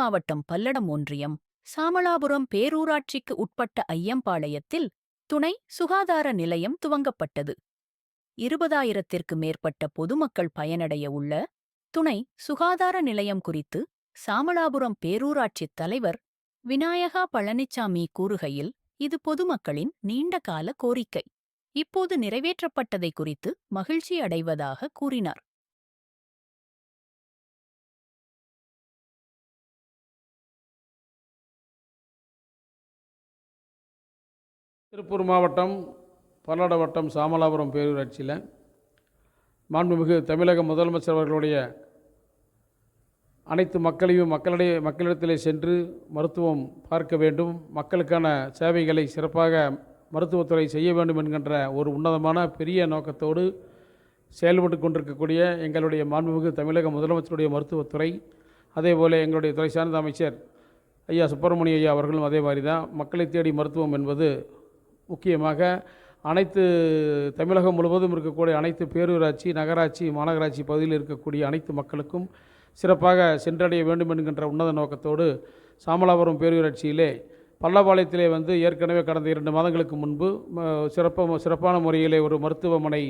மாவட்டம் பல்லடம் ஒன்றியம் சாமலாபுரம் பேரூராட்சிக்கு உட்பட்ட ஐயம்பாளையத்தில் துணை சுகாதார நிலையம் துவங்கப்பட்டது. இருபதாயிரத்திற்கு மேற்பட்ட பொதுமக்கள் பயனடைய உள்ள துணை சுகாதார நிலையம் குறித்து சாமலாபுரம் பேரூராட்சித் தலைவர் விநாயகா பழனிச்சாமி கூறுகையில் இது பொதுமக்களின் நீண்டகால கோரிக்கை. இப்போது நிறைவேற்றப்பட்டதை குறித்து மகிழ்ச்சி அடைவதாக கூறினார். திருப்பூர் மாவட்டம் பல்லட வட்டம் சாமலாபுரம் பேரூராட்சியில் மாண்புமிகு தமிழக முதலமைச்சர் அவர்களுடைய அனைத்து மக்களையும் மக்களிடையே மக்களிடத்திலே சென்று மருத்துவம் பார்க்க வேண்டும். மக்களுக்கான சேவைகளை சிறப்பாக மருத்துவத்துறை செய்ய வேண்டும் என்கின்ற ஒரு உன்னதமான பெரிய நோக்கத்தோடு செயல்பட்டு கொண்டிருக்கக்கூடிய எங்களுடைய மாண்புமிகு தமிழக முதலமைச்சருடைய மருத்துவத்துறை அதேபோல எங்களுடைய துறை சார்ந்த அமைச்சர் ஐயா சுப்பிரமணிய ஐயா அவர்களும் அதே மாதிரி தான் மக்களை தேடி மருத்துவம் என்பது முக்கியமாக அனைத்து தமிழகம் முழுவதும் இருக்கக்கூடிய அனைத்து பேரூராட்சி நகராட்சி மாநகராட்சி பகுதியில் இருக்கக்கூடிய அனைத்து மக்களுக்கும் சிறப்பாக சென்றடைய வேண்டும் என்கின்ற உன்னத நோக்கத்தோடு சாமலாபுரம் பேரூராட்சியிலே பள்ளபாளையத்திலே வந்து ஏற்கனவே கடந்த இரண்டு மாதங்களுக்கு முன்பு சிறப்பாக சிறப்பான முறையிலே ஒரு மருத்துவமனை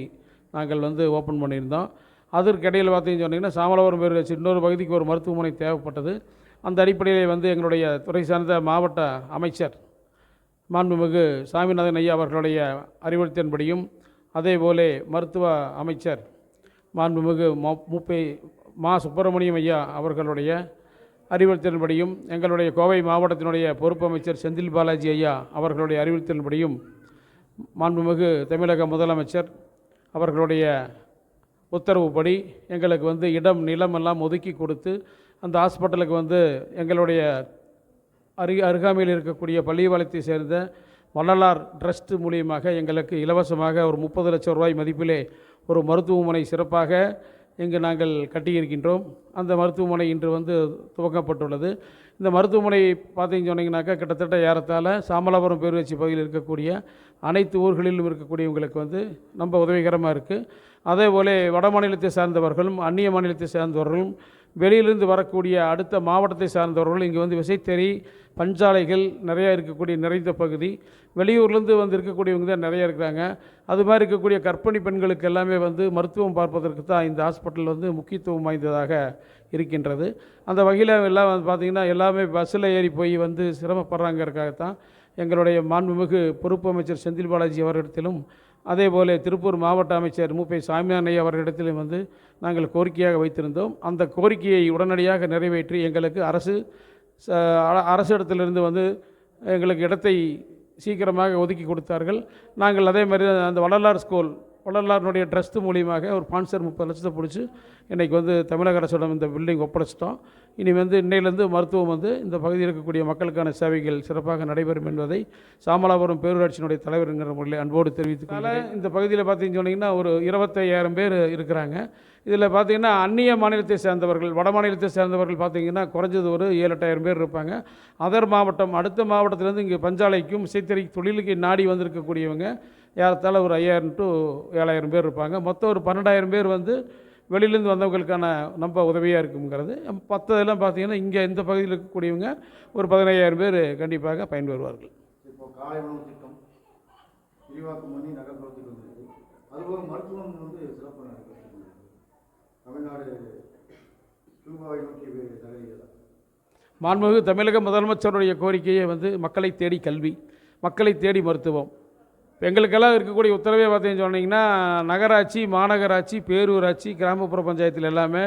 நாங்கள் வந்து ஓப்பன் பண்ணியிருந்தோம். அதற்கு இடையில் பார்த்தீங்கன்னு சொன்னீங்கன்னா சாமலாபுரம் பேரூராட்சி இன்னொரு பகுதிக்கு ஒரு மருத்துவமனை தேவைப்பட்டது. அந்த அடிப்படையில் வந்து எங்களுடைய துறை சார்ந்த மாவட்ட அமைச்சர் மாண்புமிகு சாமிநாதன் ஐயா அவர்களுடைய அறிவுறுத்தின்படியும் அதேபோலே மருத்துவ அமைச்சர் மாண்புமிகு முப்பை மா சுப்பிரமணியம் ஐயா அவர்களுடைய அறிவுறுத்தலின்படியும் எங்களுடைய கோவை மாவட்டத்தினுடைய பொறுப்பு அமைச்சர் செந்தில் பாலாஜி ஐயா அவர்களுடைய அறிவுறுத்தின்படியும் மாண்புமிகு தமிழக முதலமைச்சர் அவர்களுடைய உத்தரவுப்படி எங்களுக்கு வந்து இடம் நிலம் எல்லாம் ஒதுக்கி கொடுத்து அந்த ஹாஸ்பிட்டலுக்கு வந்து எங்களுடைய அருகே அருகாமையில் இருக்கக்கூடிய பள்ளிவாளத்தை சேர்ந்த வள்ளலார் ட்ரஸ்ட் மூலியமாக எங்களுக்கு இலவசமாக ஒரு முப்பது லட்சம் ரூபாய் மதிப்பிலே ஒரு மருத்துவமனை சிறப்பாக இங்கு நாங்கள் கட்டியிருக்கின்றோம். அந்த மருத்துவமனை இன்று வந்து துவக்கப்பட்டுள்ளது. இந்த மருத்துவமனை பார்த்தீங்கன்னு சொன்னீங்கன்னாக்கா கிட்டத்தட்ட ஏறத்தால் சாமலாபுரம் பேரூராட்சி பகுதியில் இருக்கக்கூடிய அனைத்து ஊர்களிலும் இருக்கக்கூடியவங்களுக்கு வந்து ரொம்ப உதவிகரமாக இருக்குது அதே போல வட மாநிலத்தை சார்ந்தவர்களும் அந்நிய மாநிலத்தை சார்ந்தவர்களும் வெளியிலிருந்து வரக்கூடிய அடுத்த மாவட்டத்தை சார்ந்தவர்கள் இங்கே வந்து விசைத்தறி பஞ்சாலைகள் நிறையா இருக்கக்கூடிய நிறைந்த பகுதி. வெளியூர்லேருந்து வந்து இருக்கக்கூடியவங்க தான் நிறையா இருக்கிறாங்க. அது மாதிரி இருக்கக்கூடிய கர்ப்பிணி பெண்களுக்கு எல்லாமே வந்து மருத்துவம் பார்ப்பதற்கு தான் இந்த ஹாஸ்பிட்டல் வந்து முக்கியத்துவம் வாய்ந்ததாக இருக்கின்றது. அந்த வகையில் எல்லாம் வந்து பார்த்திங்கன்னா எல்லாமே பஸ்ஸில் ஏறி போய் வந்து சிரமப்படுறாங்கிறதுக்காகத்தான் எங்களுடைய மாண்புமிகு பொறுப்பு அமைச்சர் செந்தில் பாலாஜி அவரிடத்திலும் அதே போல் திருப்பூர் மாவட்ட அமைச்சர் மூப்பை சாமியானை அவர்களிடத்திலும் வந்து நாங்கள் கோரிக்கையாக வைத்திருந்தோம். அந்த கோரிக்கையை உடனடியாக நிறைவேற்றி எங்களுக்கு அரசு அரசு இடத்திலிருந்து வந்து எங்களுக்கு இடத்தை சீக்கிரமாக ஒதுக்கி கொடுத்தார்கள். நாங்கள் அதே மாதிரி அந்த வள்ளலார் ஸ்கூல் வள்ளலாருடைய ட்ரஸ்ட் மூலியமாக ஒரு ஸ்பான்சர் முப்பது லட்சத்தை பிடிச்சி இன்றைக்கி வந்து தமிழக அரசிடம் இந்த பில்டிங் ஒப்படைச்சிட்டோம். இனி வந்து இன்னையிலேருந்து மருத்துவம் வந்து இந்த பகுதியில் இருக்கக்கூடிய மக்களுக்கான சேவைகள் சிறப்பாக நடைபெறும் என்பதை சாமலாபுரம் பேரூராட்சியினுடைய தலைவருங்கிற முறையில் அன்போடு தெரிவித்துக்கால இந்த பகுதியில் பார்த்தீங்கன்னு சொன்னீங்கன்னா ஒரு இருபத்தையாயிரம் பேர் இருக்கிறாங்க. இதில் பார்த்திங்கன்னா அந்நிய மாநிலத்தை சேர்ந்தவர்கள் வட மாநிலத்தை சேர்ந்தவர்கள் பார்த்திங்கன்னா குறைஞ்சது ஒரு ஏழு எட்டாயிரம் பேர் இருப்பாங்க. அதர் மாவட்டம் அடுத்த மாவட்டத்திலேருந்து இங்கே பஞ்சாலைக்கும் இசைத்தறி தொழிலுக்கு நாடி வந்திருக்கக்கூடியவங்க. ஏறத்தாழ ஒரு ஐயாயிரம் டு ஏழாயிரம் பேர் இருப்பாங்க. மொத்தம் ஒரு பன்னெண்டாயிரம் பேர் வந்து வெளியிலேருந்து வந்தவங்களுக்கான நம்ம உதவியாக இருக்குங்கிறது மற்றதெல்லாம் பார்த்திங்கன்னா இங்கே இந்த பகுதியில் இருக்கக்கூடியவங்க ஒரு பதினையாயிரம் பேர் கண்டிப்பாக நோக்கிய தலைவர் மாண்புமிகு தமிழக முதலமைச்சருடைய கோரிக்கையை வந்து மக்களை தேடி கல்வி மக்களை தேடி மருத்துவம். எங்களுக்கெல்லாம் இருக்கக்கூடிய உத்தரவே பார்த்தீங்கன்னு சொன்னீங்கன்னா நகராட்சி மாநகராட்சி பேரூராட்சி கிராமப்புற பஞ்சாயத்தில் எல்லாமே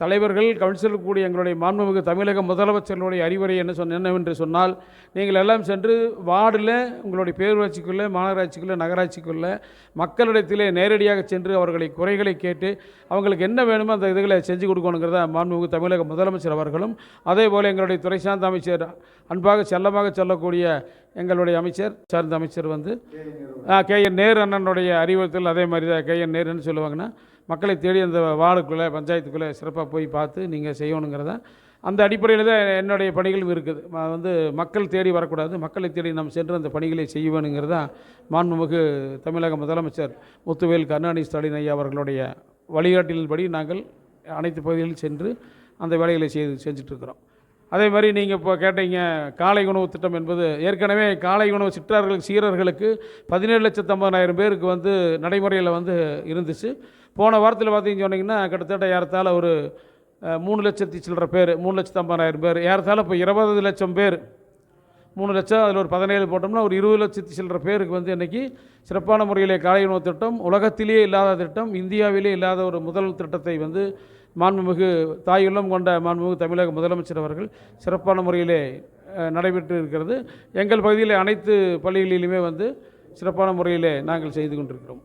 தலைவர்கள் கவுன்சிலுக்கு கூடிய எங்களுடைய மாண்புமிகு தமிழக முதலமைச்சர்களுடைய அறிவுரை என்ன சொன்ன என்னவென்று சொன்னால் நீங்கள் எல்லாம் சென்று வார்டில் உங்களுடைய பேரூராட்சிக்குள்ளே மாநகராட்சிக்குள்ளே நகராட்சிக்குள்ளே மக்களிடத்திலே நேரடியாக சென்று அவர்களை குறைகளை கேட்டு அவங்களுக்கு என்ன வேணுமோ அந்த இதுகளை செஞ்சு கொடுக்கணுங்கிறத மாண்புமிகு தமிழக முதலமைச்சர் அவர்களும் அதே போல் எங்களுடைய துறை சார்ந்த அமைச்சர் அன்பாக செல்லமாக சொல்லக்கூடிய எங்களுடைய அமைச்சர் சார்ந்த அமைச்சர் வந்து கே என் நேரு அண்ணனுடைய அறிவுறுத்தல் அதே மாதிரி தான் கே என் நேருன்னு சொல்லுவாங்கன்னா மக்களை தேடி அந்த வார்டுக்குள்ளே பஞ்சாயத்துக்குள்ளே சிறப்பாக போய் பார்த்து நீங்கள் செய்யணுங்கிறத அந்த அடிப்படையில் தான் என்னுடைய பணிகளும் இருக்குது. வந்து மக்கள் தேடி வரக்கூடாது. மக்களை தேடி நாம் சென்று அந்த பணிகளை செய்வேணுங்கிறது தான் மாண்புமிகு தமிழக முதலமைச்சர் முத்துவேல் கருணாநிதி ஸ்டாலின் ஐயா அவர்களுடைய வழிகாட்டிலின்படி நாங்கள் அனைத்து பகுதிகளில் சென்று அந்த வேலைகளை செய்து செஞ்சிட்ருக்கிறோம் அதே மாதிரி நீங்கள் இப்போ கேட்டீங்க காலை உணவு திட்டம் என்பது ஏற்கனவே காலை உணவு சிற்றார்களுக்கு சீரர்களுக்கு பதினேழு லட்சத்து ஐம்பதாயிரம் பேருக்கு வந்து நடைமுறையில் வந்து இருந்துச்சு. போன வாரத்தில் பார்த்தீங்கன்னு சொன்னிங்கன்னா கிட்டத்தட்ட ஏறத்தாழ ஒரு மூணு லட்சத்தி சில்லற பேர் மூணு லட்சத்து ஐம்பதாயிரம் பேர். ஏறத்தாழ இப்போ இருபது லட்சம் பேர். மூணு லட்சம் அதில் ஒரு பதினேழு போட்டோம்னா ஒரு இருபது லட்சத்தி சில்லற பேருக்கு வந்து இன்றைக்கி சிறப்பான முறையிலே காலை உணவு திட்டம் உலகத்திலேயே இல்லாத திட்டம் இந்தியாவிலே இல்லாத ஒரு முதல் திட்டத்தை வந்து மாண்புமிகு தாயுள்ளம் கொண்ட மாண்புமிகு தமிழக முதலமைச்சர் அவர்கள் சிறப்பான முறையிலே நடைபெற்று இருக்கிறது. எங்கள் பகுதியில் அனைத்து பள்ளிகளிலுமே வந்து சிறப்பான முறையிலே நாங்கள் செய்து கொண்டிருக்கிறோம்.